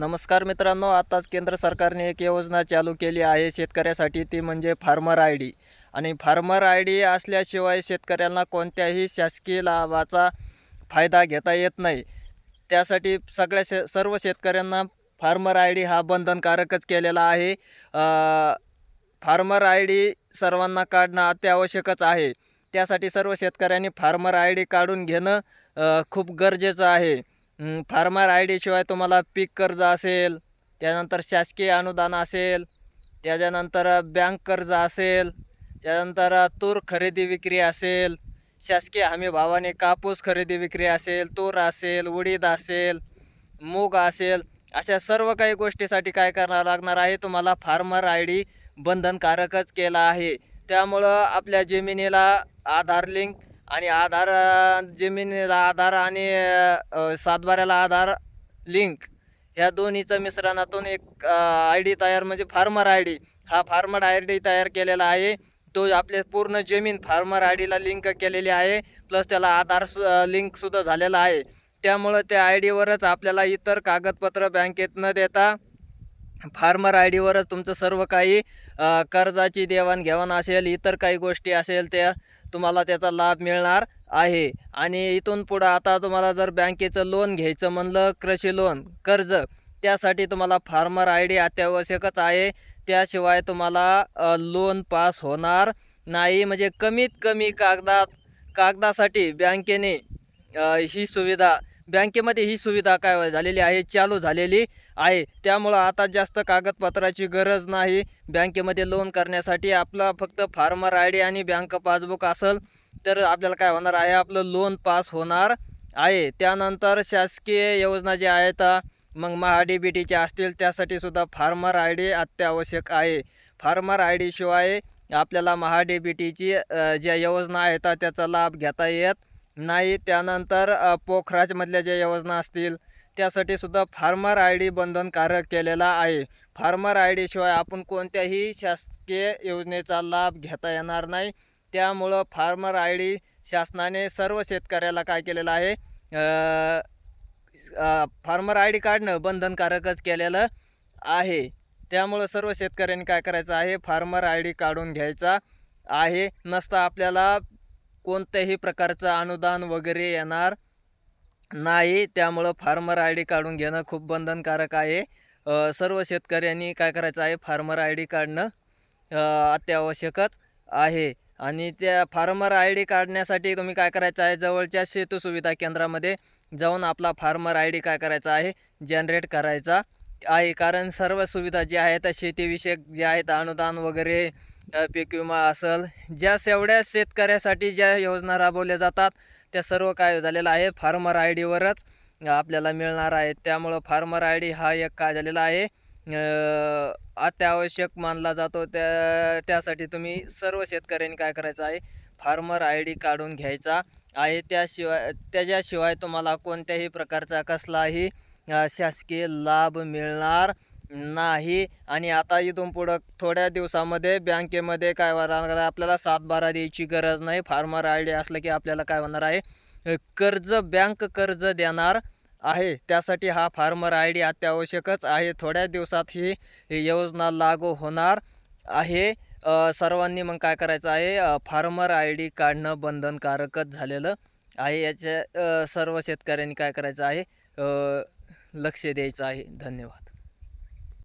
नमस्कार मित्रांनो आताच केंद्र सरकारने एक योजना चालू केली आहे. शेतकऱ्यासाठी ती म्हणजे फार्मर आय डी. आणि फार्मर आय डी असल्याशिवाय शेतकऱ्यांना कोणत्याही शासकीय लाभाचा फायदा घेता येत नाही. त्यासाठी सगळ्या शे सर्व शेतकऱ्यांना फार्मर आय डी हा बंधनकारकच केलेला आहे. फार्मर आय डी सर्वांना काढणं अत्यावश्यकच आहे. त्यासाठी सर्व शेतकऱ्यांनी फार्मर आय डी काढून घेणं खूप गरजेचं आहे. फार्मर आय डीशिवाय तुम्हाला पीक कर्ज असेल त्यानंतर शासकीय अनुदान असेल त्याच्यानंतर बँक कर्ज असेल त्यानंतर तूर खरेदी विक्री असेल शासकीय हमी भावाने कापूस खरेदी विक्री असेल तूर असेल उडीद असेल मूग असेल अशा सर्व काही गोष्टीसाठी काय करावं लागणार आहे तुम्हाला फार्मर आय डी बंधनकारकच केला आहे. त्यामुळं आपल्या जमिनीला आधार लिंक आणि आधार जमिनीला आधार आणि सातबाऱ्याला आधार लिंक ह्या दोन्हीचं मिश्रणातून एक आय डी तयार म्हणजे फार्मर आय डी. हा फार्मर आय डी तयार केलेला आहे. तो आपले पूर्ण जमीन फार्मर आय डीला लिंक केलेली आहे. प्लस त्याला आधार सु लिंकसुद्धा झालेला आहे. त्यामुळं त्या आय डीवरच आपल्याला इतर कागदपत्र बँकेत न देता फार्मर आय डीवरच तुमचं सर्व काही कर्जाची देवाणघेवाण असेल इतर काही गोष्टी असेल त्या तुम्हाला त्याचा लाभ मिळणार आहे. आणि इथून पुढं आता तुम्हाला जर बँकेचं लोन घ्यायचं म्हणलं कृषी लोन कर्ज त्यासाठी तुम्हाला फार्मर आय डी अत्यावश्यकच आहे. त्याशिवाय तुम्हाला लोन पास होणार नाही. म्हणजे कमीत कमी कागदात कागदासाठी बँकेने ही सुविधा बँकेमध्ये ही सुविधा काय झालेली आहे? चालू झालेली आहे. त्यामुळं आता जास्त कागदपत्राची गरज नाही. बँकेमध्ये लोन करण्यासाठी आपला फक्त फार्मर आय डी आणि बँक पासबुक असेल तर आपल्याला काय होणार आहे? आपलं लोन पास होणार आहे. त्यानंतर शासकीय योजना ज्या आहेत मग महा डी बी टीच्या असतील त्यासाठी सुद्धा फार्मर आय डी अत्यावश्यक आहे. फार्मर आय डीशिवाय आपल्याला महा डी बी टीची ज्या योजना आहेत त्याचा लाभ घेता येत नाही त्यानंतर पोखराजमधल्या ज्या योजना असतील त्यासाठी सुद्धा फार्मर आय डी बंधनकारक केलेला आहे. फार्मर आय डीशिवाय आपण कोणत्याही शासकीय योजनेचा लाभ घेता येणार नाही. त्यामुळं फार्मर आय डी शासनाने सर्व शेतकऱ्याला काय केलेलं आहे फार्मर आय डी काढणं बंधनकारकच केलेलं आहे. त्यामुळं सर्व शेतकऱ्यांनी काय करायचं आहे फार्मर आय डी काढून घ्यायचा आहे. नसता आपल्याला कोणत्याही प्रकारचं अनुदान वगैरे येणार नाही. त्यामुळं फार्मर आय डी काढून घेणं खूप बंधनकारक आहे. सर्व शेतकऱ्यांनी काय करायचं आहे? फार्मर आय डी काढणं अत्यावश्यकच आहे. आणि त्या फार्मर आय डी काढण्यासाठी तुम्ही काय करायचं आहे? जवळच्या सेतू सुविधा केंद्रामध्ये जाऊन आपला फार्मर आय डी काय करायचा आहे? जनरेट करायचा आहे. कारण सर्व सुविधा ज्या आहेत शेतीविषयक ज्या आहेत अनुदान वगैरे पीक विमा असेल ज्या एवढ्या शेतकऱ्यासाठी ज्या योजना राबवल्या जातात त्या सर्व काय झालेलं आहे? फार्मर आय डीवरच आपल्याला मिळणार आहे. त्यामुळं फार्मर आय डी हा एक काय झालेला आहे? अत्यावश्यक मानला जातो. त्या त्यासाठी तुम्ही सर्व शेतकऱ्यांनी काय करायचं आहे? फार्मर आय डी काढून घ्यायचा आहे. त्याशिवाय त्याच्याशिवाय तुम्हाला कोणत्याही प्रकारचा कसलाही शासकीय लाभ मिळणार नाही. आणि आता इथून पुढं थोड्या दिवसामध्ये बँकेमध्ये काय होणार आपल्याला सात बारा द्यायची गरज नाही. फार्मर आय डी असलं की आपल्याला काय होणार आहे? कर्ज बँक कर्ज देणार आहे. त्यासाठी हा फार्मर आय डी अत्यावश्यकच आहे. थोड्या दिवसात ही योजना लागू होणार आहे. सर्वांनी मग काय करायचं आहे? फार्मर आय डी काढणं बंधनकारकच झालेलं आहे. याच्या सर्व शेतकऱ्यांनी काय करायचं आहे? लक्ष द्यायचं आहे. धन्यवाद.